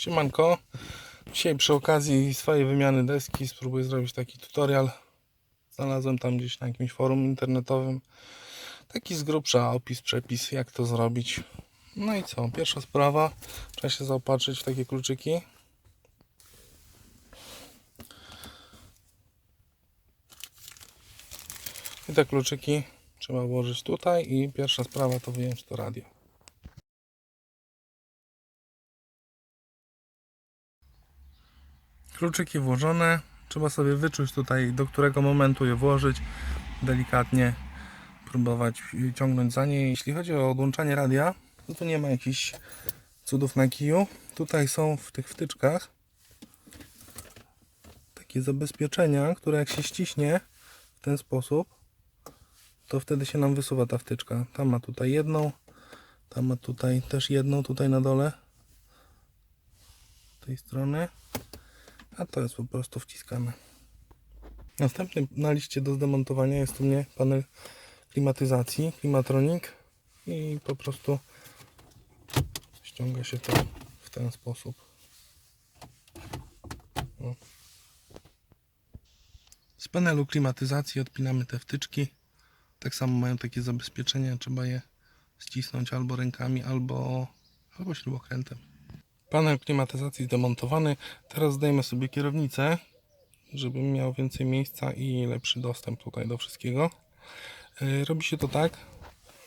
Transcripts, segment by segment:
Siemanko. Dzisiaj przy okazji swojej wymiany deski spróbuję zrobić taki tutorial. Znalazłem tam gdzieś na jakimś forum internetowym. Taki z grubsza opis, przepis, jak to zrobić. No i co? Pierwsza sprawa. Trzeba się zaopatrzyć w takie kluczyki. I te kluczyki trzeba włożyć tutaj i pierwsza sprawa to wyjąć to radio. Kluczyki włożone. Trzeba sobie wyczuć tutaj, do którego momentu je włożyć. Delikatnie próbować ciągnąć za nie. Jeśli chodzi o odłączanie radia, to tu nie ma jakichś cudów na kiju. Tutaj są w tych wtyczkach takie zabezpieczenia, które jak się ściśnie w ten sposób, to wtedy się nam wysuwa ta wtyczka. Tam ma tutaj jedną, tam ma tutaj też jedną, tutaj na dole tej strony a to jest po prostu wciskane. Następny na liście do zdemontowania jest u mnie panel klimatyzacji, Klimatronic i po prostu ściąga się to w ten sposób. Z panelu klimatyzacji odpinamy te wtyczki. Tak samo mają takie zabezpieczenia, trzeba je ścisnąć albo rękami, albo, albo śrubokrętem. Panel klimatyzacji zdemontowany. Teraz zdejmę sobie kierownicę, żebym miał więcej miejsca i lepszy dostęp tutaj do wszystkiego. Yy, Robi się to tak.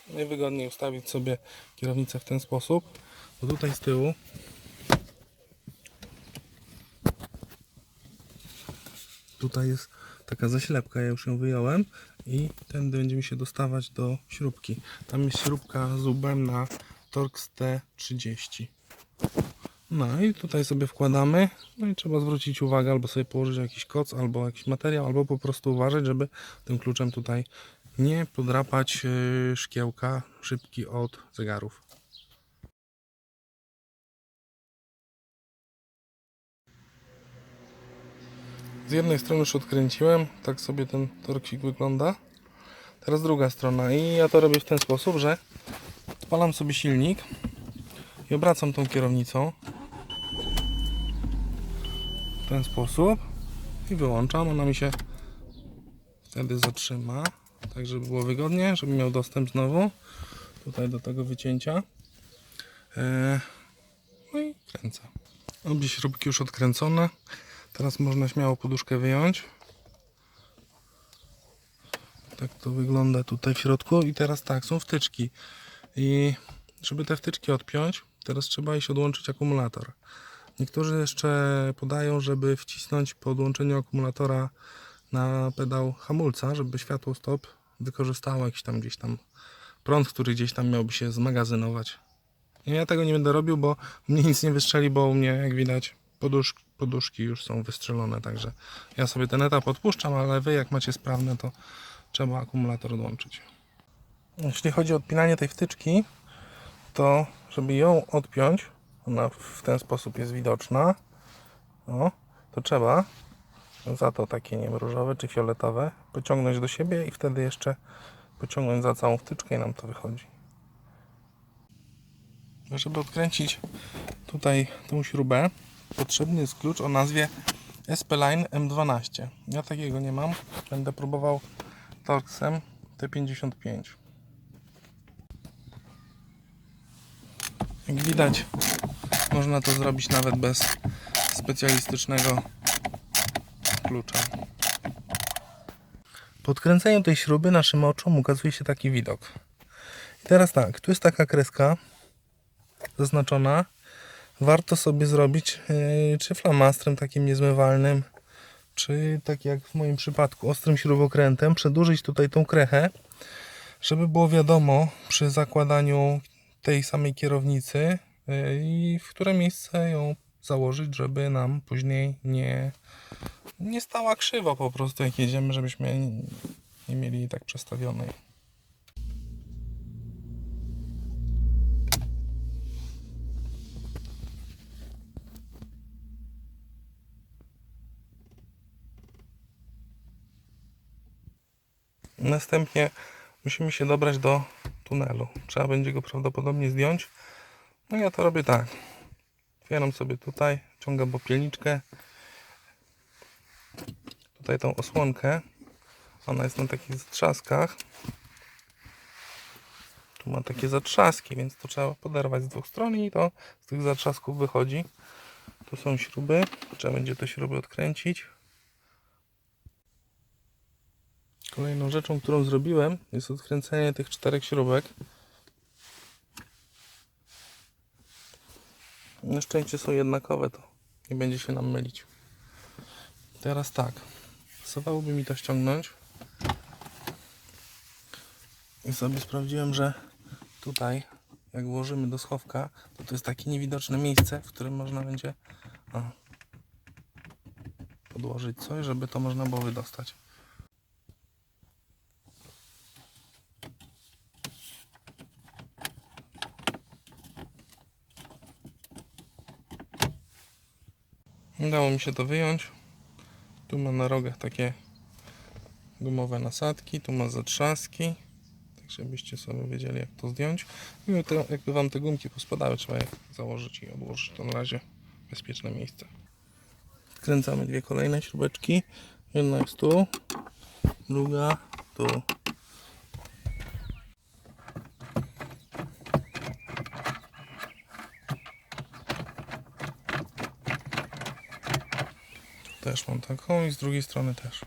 Najwygodniej ustawić sobie kierownicę w ten sposób. Bo tutaj z tyłu tutaj jest taka zaślepka, ja już ją wyjąłem i tędy będzie mi się dostawać do śrubki. Tam jest śrubka z na Torx T30. No i tutaj sobie wkładamy. No i trzeba zwrócić uwagę, albo sobie położyć jakiś koc, albo jakiś materiał, albo po prostu uważać, żeby tym kluczem tutaj nie podrapać yy, szkiełka szybki od zegarów. Z jednej strony już odkręciłem, tak sobie ten torksik wygląda. Teraz druga strona i ja to robię w ten sposób, że odpalam sobie silnik i obracam tą kierownicą w ten sposób i wyłączam. Ona mi się wtedy zatrzyma, tak żeby było wygodnie, żeby miał dostęp znowu tutaj do tego wycięcia. Eee, No i kręcę. Obie śrubki już odkręcone. Teraz można śmiało poduszkę wyjąć. Tak to wygląda tutaj w środku. I teraz tak, są wtyczki. I żeby te wtyczki odpiąć, teraz trzeba iść odłączyć akumulator. Niektórzy jeszcze podają, żeby wcisnąć po odłączeniu akumulatora na pedał hamulca, żeby światło stop wykorzystało jakiś tam gdzieś tam prąd, który gdzieś tam miałby się zmagazynować. Ja tego nie będę robił, bo mnie nic nie wystrzeli, bo u mnie jak widać podusz, poduszki już są wystrzelone, także ja sobie ten etap odpuszczam, ale wy jak macie sprawne, to trzeba akumulator odłączyć. Jeśli chodzi o odpinanie tej wtyczki, to żeby ją odpiąć, ona w ten sposób jest widoczna, to trzeba za to takie nie wiem, różowe czy fioletowe pociągnąć do siebie i wtedy jeszcze pociągnąć za całą wtyczkę i nam to wychodzi. Żeby odkręcić tutaj tą śrubę, potrzebny jest klucz o nazwie SP-Line M12. Ja takiego nie mam. Będę próbował Torxem T55. Jak widać, można to zrobić nawet bez specjalistycznego klucza. Po odkręceniu tej śruby naszym oczom ukazuje się taki widok. I teraz tak, tu jest taka kreska zaznaczona. Warto sobie zrobić yy, czy flamastrem takim niezmywalnym, czy tak jak w moim przypadku ostrym śrubokrętem, przedłużyć tutaj tą krechę, żeby było wiadomo przy zakładaniu tej samej kierownicy yy, i w które miejsce ją założyć, żeby nam później nie, nie stała krzywo po prostu jak jedziemy, żebyśmy nie, mieli tak przestawionej. Następnie musimy się dobrać do tunelu. Trzeba będzie go prawdopodobnie zdjąć. No ja to robię tak. Otwieram sobie tutaj, ciągam popielniczkę. Tutaj tą osłonkę. Ona jest na takich zatrzaskach. Tu ma takie zatrzaski, więc to trzeba poderwać z dwóch stron i to z tych zatrzasków wychodzi. Tu są śruby. Trzeba będzie te śruby odkręcić. Kolejną rzeczą, którą zrobiłem, jest odkręcenie tych czterech śrubek. Na szczęście są jednakowe, to nie będzie się nam mylić. Teraz tak. Pasowałoby mi to ściągnąć. I sobie sprawdziłem, że tutaj, jak włożymy do schowka, to to jest takie niewidoczne miejsce, w którym można będzie podłożyć coś, żeby to można było wydostać. Udało mi się to wyjąć. Tu ma na rogach takie gumowe nasadki, tu ma zatrzaski. Tak żebyście sobie wiedzieli jak to zdjąć. I to, jakby wam te gumki pospadały, trzeba je założyć i odłożyć. To na razie bezpieczne miejsce. Kręcamy dwie kolejne śrubeczki. Jedna jest tu, druga tu. Też mam taką i z drugiej strony też.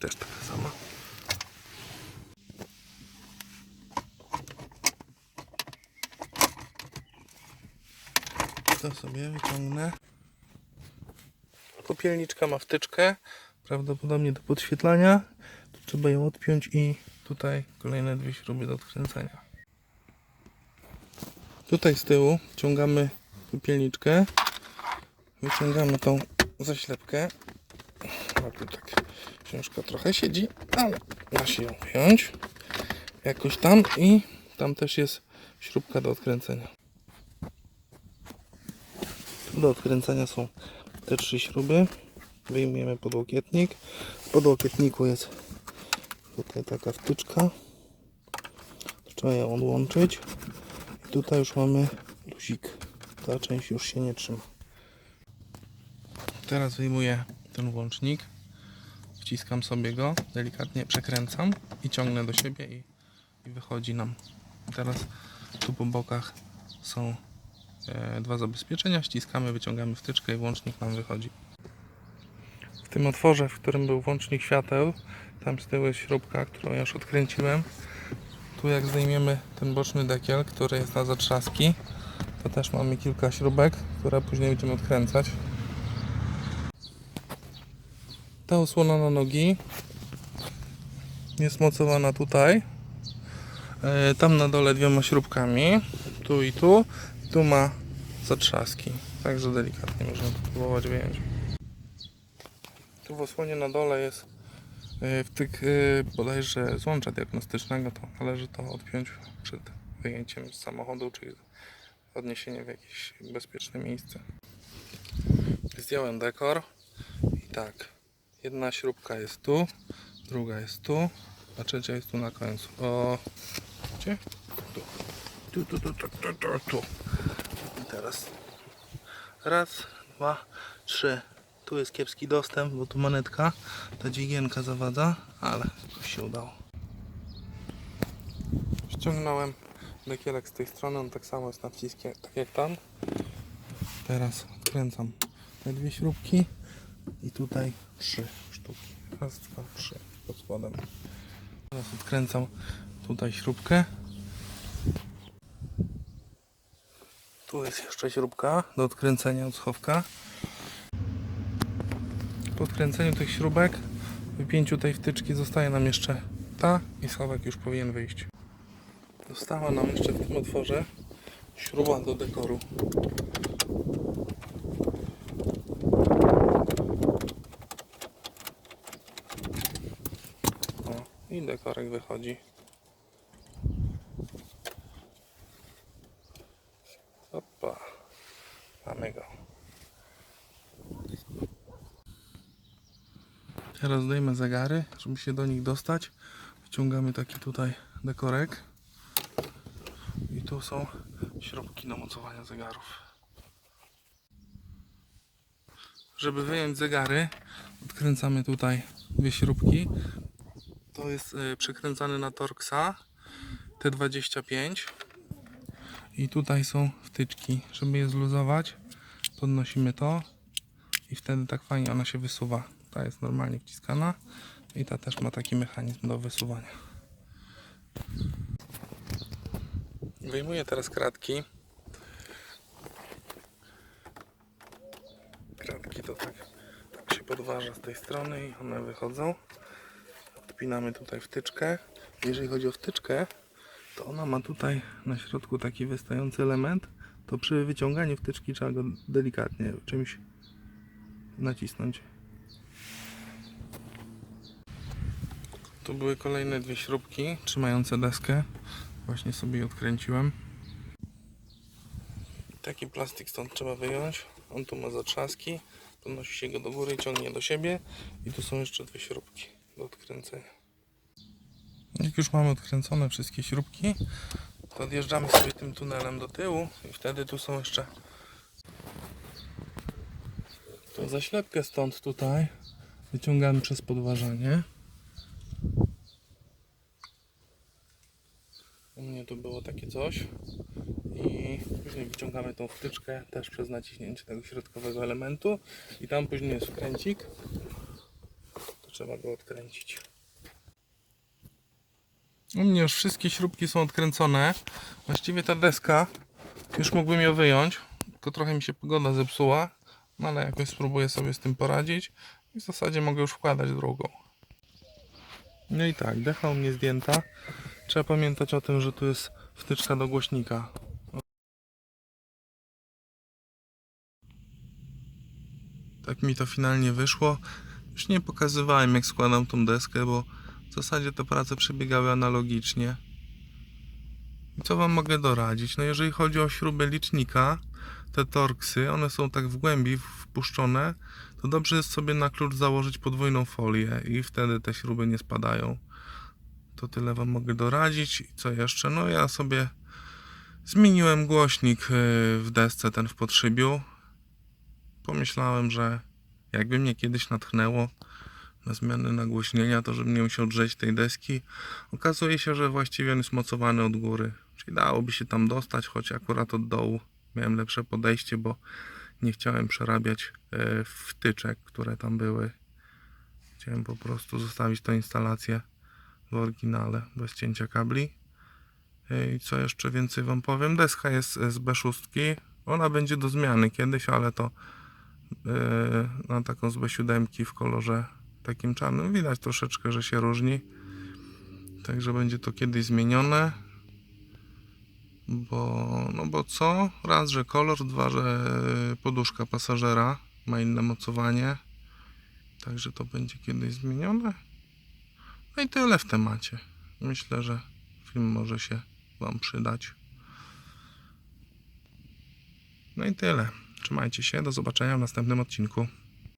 Też taka sama. To sobie wyciągnę. Popielniczka ma wtyczkę, prawdopodobnie do podświetlania. Tu trzeba ją odpiąć i tutaj kolejne dwie śruby do odkręcenia. Tutaj z tyłu ciągamy popielniczkę. Wyciągamy tą zaślepkę. Tu tak ciężko trochę siedzi, ale da się ją wyjąć. Jakoś tam i tam też jest śrubka do odkręcenia. Do odkręcenia są te trzy śruby. Wyjmujemy podłokietnik. W podłokietniku jest tutaj taka wtyczka. Trzeba ją odłączyć. I tutaj już mamy luzik. Ta część już się nie trzyma. Teraz wyjmuję ten włącznik. Wciskam sobie go, delikatnie przekręcam i ciągnę do siebie i, i wychodzi nam. Teraz tu po bokach są e, dwa zabezpieczenia. Ściskamy, wyciągamy wtyczkę i włącznik nam wychodzi. W tym otworze, w którym był włącznik świateł, tam z tyłu jest śrubka, którą już odkręciłem. Tu jak zdejmiemy ten boczny dekiel, który jest na zatrzaski, to też mamy kilka śrubek, które później będziemy odkręcać. Ta osłona na nogi jest mocowana tutaj. E, Tam na dole dwiema śrubkami. Tu i tu. Tu ma zatrzaski. Także delikatnie można próbować wyjąć. Tu w osłonie na dole jest e, wtyk e, bodajże złącza diagnostycznego. To należy to odpiąć przed wyjęciem z samochodu, czyli odniesienie w jakieś bezpieczne miejsce. Zdjąłem dekor i tak. Jedna śrubka jest tu, druga jest tu, a trzecia jest tu na końcu. O, gdzie? Tu. Tu, tu, tu, tu, tu, tu, tu. I teraz raz, dwa, trzy. Tu jest kiepski dostęp, bo tu manetka, ta dźwigienka zawadza, ale jakoś się udało. Ściągnąłem dekielek z tej strony, on tak samo jest na wciskie, tak jak tam. Teraz odkręcam te dwie śrubki i tutaj trzy sztuki. Raz, dwa, trzy pod spodem. Teraz odkręcam tutaj śrubkę. Tu jest jeszcze śrubka do odkręcenia od schowka. Odkręceniu tych śrubek, wypięciu tej wtyczki zostaje nam jeszcze ta i schowek już powinien wyjść. Została nam jeszcze w tym otworze śruba do dekoru. O, i dekorek wychodzi. Opa, mamy go. Teraz zdejmę zegary, żeby się do nich dostać. Wyciągamy taki tutaj dekorek. I tu są śrubki do mocowania zegarów. Żeby wyjąć zegary, odkręcamy tutaj dwie śrubki. To jest y, przykręcany na Torxa T25. I tutaj są wtyczki. Żeby je zluzować, podnosimy to i wtedy tak fajnie ona się wysuwa. Ta jest normalnie wciskana i ta też ma taki mechanizm do wysuwania. Wyjmuję teraz kratki. Kratki to tak, tak się podważa z tej strony i one wychodzą. Odpinamy tutaj wtyczkę. Jeżeli chodzi o wtyczkę, to ona ma tutaj na środku taki wystający element. To przy wyciąganiu wtyczki trzeba go delikatnie czymś nacisnąć. Tu były kolejne dwie śrubki trzymające deskę. Właśnie sobie je odkręciłem. Taki plastik stąd trzeba wyjąć. On tu ma zatrzaski. Podnosi się go do góry i ciągnie do siebie. I tu są jeszcze dwie śrubki do odkręcenia. Jak już mamy odkręcone wszystkie śrubki, to odjeżdżamy sobie tym tunelem do tyłu i wtedy tu są jeszcze tą zaślepkę stąd tutaj wyciągamy przez podważanie. U mnie tu było takie coś i później wyciągamy tą wtyczkę też przez naciśnięcie tego środkowego elementu i tam później jest wkręcik. To trzeba go odkręcić. U mnie już wszystkie śrubki są odkręcone. Właściwie ta deska już mógłbym ją wyjąć tylko trochę mi się pogoda zepsuła no ale jakoś spróbuję sobie z tym poradzić i w zasadzie mogę już wkładać drugą. No i tak, decha u mnie zdjęta Trzeba pamiętać o tym, że tu jest wtyczka do głośnika. Tak mi to finalnie wyszło. Już nie pokazywałem jak składam tą deskę, bo w zasadzie te prace przebiegały analogicznie. I co wam mogę doradzić? No jeżeli chodzi o śrubę licznika, te torksy, one są tak w głębi wpuszczone, to dobrze jest sobie na klucz założyć podwójną folię i wtedy te śruby nie spadają. To tyle Wam mogę doradzić. I co jeszcze? No ja sobie zmieniłem głośnik yy, w desce, ten w podszybiu. Pomyślałem, że jakby mnie kiedyś natchnęło na zmianę nagłośnienia, to żebym nie musiał drzeć tej deski. Okazuje się, że właściwie on jest mocowany od góry. Czyli dałoby się tam dostać, choć akurat od dołu miałem lepsze podejście, bo nie chciałem przerabiać yy, wtyczek, które tam były. Chciałem po prostu zostawić tą instalację w oryginale, bez cięcia kabli. I co jeszcze więcej Wam powiem, deska jest z B6. Ona będzie do zmiany kiedyś, ale to yy, na taką z B7 w kolorze takim czarnym. Widać troszeczkę, że się różni. Także będzie to kiedyś zmienione. Bo, no bo co? Raz, że kolor, dwa, że poduszka pasażera ma inne mocowanie. Także to będzie kiedyś zmienione. No i tyle w temacie. Myślę, że film może się Wam przydać. No i tyle. Trzymajcie się. Do zobaczenia w następnym odcinku.